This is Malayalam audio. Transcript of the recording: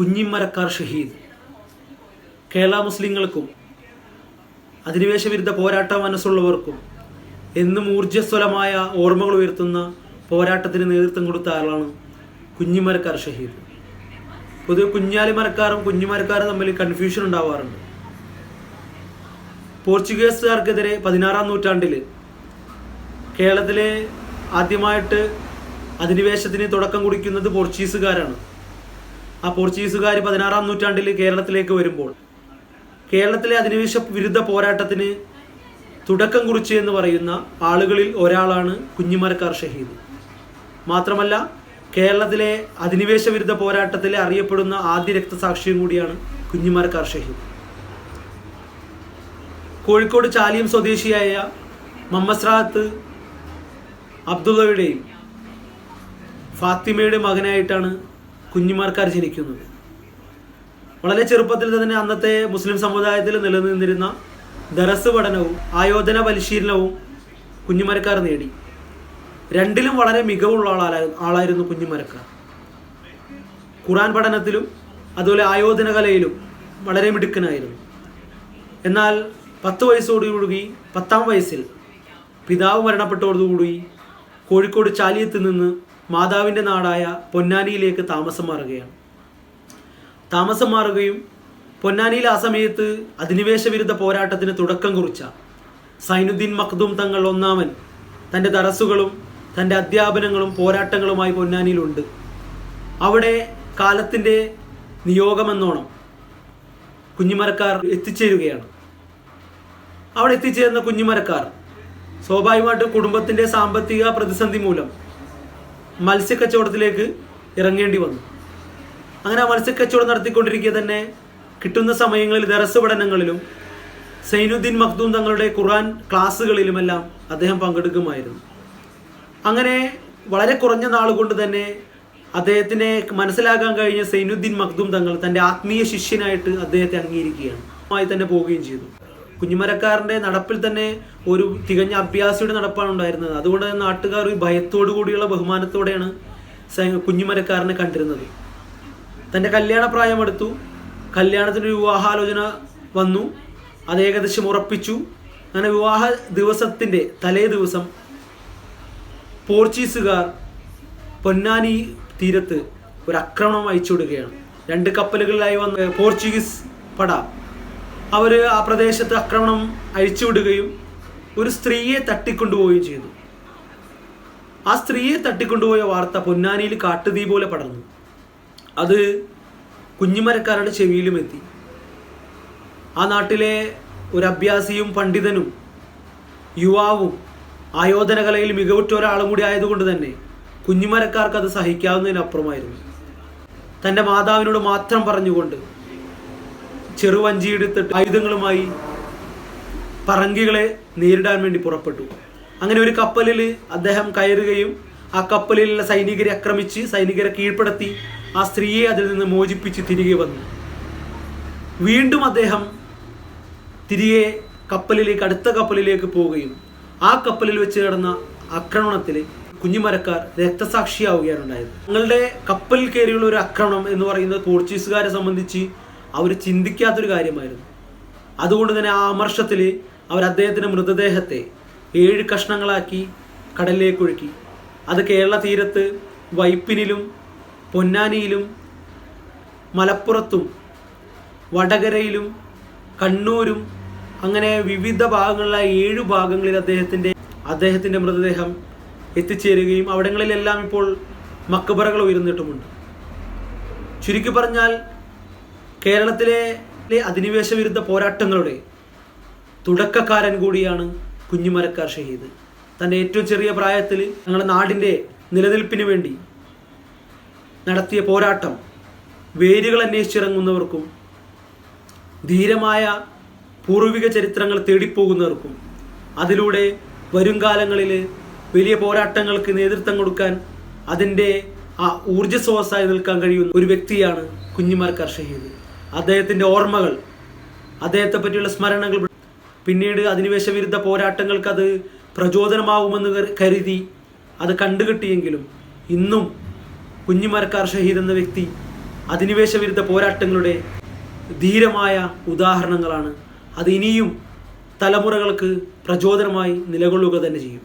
കുഞ്ഞിമരക്കാർ ഷഹീദ്. കേരള മുസ്ലിങ്ങൾക്കും അധിനിവേശ വിരുദ്ധ പോരാട്ട മനസ്സുള്ളവർക്കും എന്നും ഊർജസ്വലമായ ഓർമ്മകൾ ഉയർത്തുന്ന പോരാട്ടത്തിന് നേതൃത്വം കൊടുത്ത ആളാണ് കുഞ്ഞിമരക്കാർ ഷഹീദ്. പൊതുവെ കുഞ്ഞാലിമരക്കാരും കുഞ്ഞിമരക്കാരും തമ്മിൽ കൺഫ്യൂഷൻ ഉണ്ടാവാറുണ്ട്. പോർച്ചുഗീസുകാർക്കെതിരെ പതിനാറാം നൂറ്റാണ്ടിൽ കേരളത്തിലെ ആദ്യമായിട്ട് അധിനിവേശത്തിന് തുടക്കം കുറിക്കുന്നത് പോർച്ചുഗീസുകാരാണ്. ആ പോർച്ചുഗീസുകാർ പതിനാറാം നൂറ്റാണ്ടിൽ കേരളത്തിലേക്ക് വരുമ്പോൾ കേരളത്തിലെ അധിനിവേശ വിരുദ്ധ പോരാട്ടത്തിന് തുടക്കം കുറിച്ച് എന്ന് പറയുന്ന ആളുകളിൽ ഒരാളാണ് കുഞ്ഞിമരക്കാർ ഷഹീദ്. മാത്രമല്ല കേരളത്തിലെ അധിനിവേശ വിരുദ്ധ പോരാട്ടത്തിലെ അറിയപ്പെടുന്ന ആദ്യ രക്തസാക്ഷിയും കൂടിയാണ് കുഞ്ഞിമരക്കാർ ഷഹീദ്. കോഴിക്കോട് ചാലിയം സ്വദേശിയായ മമ്മസ്രാത്ത് അബ്ദുള്ളയുടെയും ഫാത്തിമയുടെ മകനായിട്ടാണ് കുഞ്ഞിമാർക്കാർ ജനിക്കുന്നത്. വളരെ ചെറുപ്പത്തിൽ തന്നെ അന്നത്തെ മുസ്ലിം സമുദായത്തിൽ നിലനിന്നിരുന്ന ദരസ് പഠനവും ആയോധന പരിശീലനവും കുഞ്ഞുമരക്കാർ നേടി. രണ്ടിലും വളരെ മികവുള്ള ആളായിരുന്നു ആളായിരുന്നു കുഞ്ഞുമരക്കാർ ഖുറാൻ പഠനത്തിലും അതുപോലെ ആയോധന കലയിലും വളരെ മിടുക്കനായിരുന്നു. എന്നാൽ പത്ത് വയസ്സോടുകൂടി പത്താം വയസ്സിൽ പിതാവ് മരണപ്പെട്ടോടുകൂടി കോഴിക്കോട് ചാലിയത്ത് നിന്ന് മാതാവിന്റെ നാടായ പൊന്നാനിയിലേക്ക് താമസം മാറുകയാണ്. താമസം മാറുകയും പൊന്നാനിയിൽ ആ സമയത്ത് അധിനിവേശ വിരുദ്ധ പോരാട്ടത്തിന് തുടക്കം കുറിച്ച സൈനുദ്ദീൻ മഖ്ദൂം തങ്ങൾ ഒന്നാമൻ. തന്റെ തടസ്സുകളും തന്റെ അധ്യാപനങ്ങളും പോരാട്ടങ്ങളുമായി പൊന്നാനിയിലുണ്ട്. അവിടെ കാലത്തിന്റെ നിയോഗമെന്നോണം കുഞ്ഞിമരക്കാർ എത്തിച്ചേരുകയാണ്. അവിടെ എത്തിച്ചേർന്ന കുഞ്ഞിമരക്കാർ സ്വാഭാവികമായിട്ടും കുടുംബത്തിന്റെ സാമ്പത്തിക പ്രതിസന്ധി മൂലം മത്സ്യക്കച്ചവടത്തിലേക്ക് ഇറങ്ങേണ്ടി വന്നു. അങ്ങനെ മത്സ്യക്കച്ചവടം നടത്തിക്കൊണ്ടിരിക്കുക തന്നെ കിട്ടുന്ന സമയങ്ങളിൽ ദറസ് പഠനങ്ങളിലും സൈനുദ്ദീൻ മഖ്ദൂം തങ്ങളുടെ ഖുർആൻ ക്ലാസ്സുകളിലുമെല്ലാം അദ്ദേഹം പങ്കെടുക്കുമായിരുന്നു. അങ്ങനെ വളരെ കുറഞ്ഞ കൊണ്ട് തന്നെ അദ്ദേഹത്തിനെ മനസ്സിലാക്കാൻ കഴിഞ്ഞ സൈനുദ്ദീൻ മഖ്ദൂം തങ്ങൾ തന്റെ ആത്മീയ ശിഷ്യനായിട്ട് അദ്ദേഹത്തെ അംഗീകരിക്കുകയാണ്. തന്നെ പോവുകയും ചെയ്തു. കുഞ്ഞുമരക്കാരന്റെ നടപ്പിൽ തന്നെ ഒരു തികഞ്ഞ അഭ്യാസിയുടെ നടപ്പാണ് ഉണ്ടായിരുന്നത്. അതുകൊണ്ട് തന്നെ നാട്ടുകാർ ഒരു ഭയത്തോടു കൂടിയുള്ള ബഹുമാനത്തോടെയാണ് കുഞ്ഞുമരക്കാരനെ കണ്ടിരുന്നത്. തന്റെ കല്യാണ പ്രായമെടുത്തു. കല്യാണത്തിന് വിവാഹാലോചന വന്നു. അത് ഏകദേശം ഉറപ്പിച്ചു. അങ്ങനെ വിവാഹ ദിവസത്തിന്റെ തലേ ദിവസം പോർച്ചുഗീസുകാർ പൊന്നാനി തീരത്ത് ഒരു ആക്രമണം അയച്ചു കൊടുക്കുകയാണ് രണ്ട് കപ്പലുകളിലായി വന്ന പോർച്ചുഗീസ് പട അവർ ആ പ്രദേശത്ത് ആക്രമണം അഴിച്ചുവിടുകയും ഒരു സ്ത്രീയെ തട്ടിക്കൊണ്ടുപോവുകയും ചെയ്തു. ആ സ്ത്രീയെ തട്ടിക്കൊണ്ടുപോയ വാർത്ത പൊന്നാനിയിൽ കാട്ടുതീ പോലെ പടർന്നു. അത് കുഞ്ഞുമരക്കാരുടെ ചെവിയിലും എത്തി. ആ നാട്ടിലെ ഒരു അഭ്യാസിയും പണ്ഡിതനും യുവാവും ആയോധന കലയിൽ മികവുറ്റ ഒരാളും കൂടി ആയതുകൊണ്ട് തന്നെ കുഞ്ഞുമരക്കാർക്ക് അത് സഹിക്കാവുന്നതിനപ്പുറമായിരുന്നു. തന്റെ മാതാവിനോട് മാത്രം പറഞ്ഞുകൊണ്ട് ചെറുവഞ്ചിയെടുത്തിട്ട് ആയുധങ്ങളുമായി പറങ്കികളെ നേരിടാൻ വേണ്ടി പുറപ്പെട്ടു. അങ്ങനെ ഒരു കപ്പലിൽ അദ്ദേഹം കയറുകയും ആ കപ്പലിലുള്ള സൈനികരെ ആക്രമിച്ച് സൈനികരെ കീഴ്പ്പെടുത്തി ആ സ്ത്രീയെ അതിൽ നിന്ന് മോചിപ്പിച്ച് തിരികെ വന്നു. വീണ്ടും അദ്ദേഹം തിരികെ കപ്പലിലേക്ക് അടുത്ത കപ്പലിലേക്ക് പോവുകയും ആ കപ്പലിൽ വെച്ച് നടന്ന ആക്രമണത്തിൽ കുഞ്ഞിമരക്കാർ രക്തസാക്ഷിയാവുകയാണ് ഉണ്ടായത്. ഞങ്ങളുടെ കപ്പലിൽ കയറിയുള്ള ഒരു ആക്രമണം എന്ന് പറയുന്നത് പോർച്ചുഗീസുകാരെ സംബന്ധിച്ച് അവർ ചിന്തിക്കാത്തൊരു കാര്യമായിരുന്നു. അതുകൊണ്ട് തന്നെ ആ അമർഷത്തിൽ അവർ അദ്ദേഹത്തിന്റെ മൃതദേഹത്തെ ഏഴ് കഷ്ണങ്ങളാക്കി കടലിലേക്ക് ഒഴുക്കി. അത് കേരള തീരത്ത് വൈപ്പിനിലും പൊന്നാനിയിലും മലപ്പുറത്തും വടകരയിലും കണ്ണൂരും അങ്ങനെ വിവിധ ഭാഗങ്ങളിലായ ഏഴു ഭാഗങ്ങളിൽ അദ്ദേഹത്തിന്റെ അദ്ദേഹത്തിന്റെ മൃതദേഹം എത്തിച്ചേരുകയും അവിടങ്ങളിലെല്ലാം ഇപ്പോൾ മക്കബറകൾ ഉയർന്നിട്ടുമുണ്ട്. ചുരുക്കി പറഞ്ഞാൽ കേരളത്തിലെ അധിനിവേശ വിരുദ്ധ പോരാട്ടങ്ങളുടെ തുടക്കക്കാരൻ കൂടിയാണ് കുഞ്ഞുമരക്കാർ ഷഹീദ്. തന്റെ ഏറ്റവും ചെറിയ പ്രായത്തിൽ ഞങ്ങളുടെ നാടിന്റെ നിലനിൽപ്പിന് വേണ്ടി നടത്തിയ പോരാട്ടം വേരുകൾ അന്വേഷിച്ചിറങ്ങുന്നവർക്കും ധീരമായ പൂർവിക ചരിത്രങ്ങൾ തേടിപ്പോകുന്നവർക്കും അതിലൂടെ വരും കാലങ്ങളിൽ വലിയ പോരാട്ടങ്ങൾക്ക് നേതൃത്വം കൊടുക്കാൻ അതിന്റെ ആ ഊർജസ്രോതസ്സായി നിൽക്കാൻ കഴിയുന്ന ഒരു വ്യക്തിയാണ് കുഞ്ഞിമാർക്കാർ ഷഹീദ്. അദ്ദേഹത്തിന്റെ ഓർമ്മകൾ അദ്ദേഹത്തെ പറ്റിയുള്ള സ്മരണകൾ. പിന്നീട് അധിനിവേശ വിരുദ്ധ പോരാട്ടങ്ങൾക്ക് അത് പ്രചോദനമാവുമെന്ന് കരുതി അത് കണ്ടുകിട്ടിയെങ്കിലും ഇന്നും കുഞ്ഞിമരക്കാർ ഷഹീദ് എന്ന വ്യക്തി അധിനിവേശ വിരുദ്ധ പോരാട്ടങ്ങളുടെ ധീരമായ ഉദാഹരണങ്ങളാണ്. അത് ഇനിയും തലമുറകൾക്ക് പ്രചോദനമായി നിലകൊള്ളുക തന്നെ ചെയ്യും.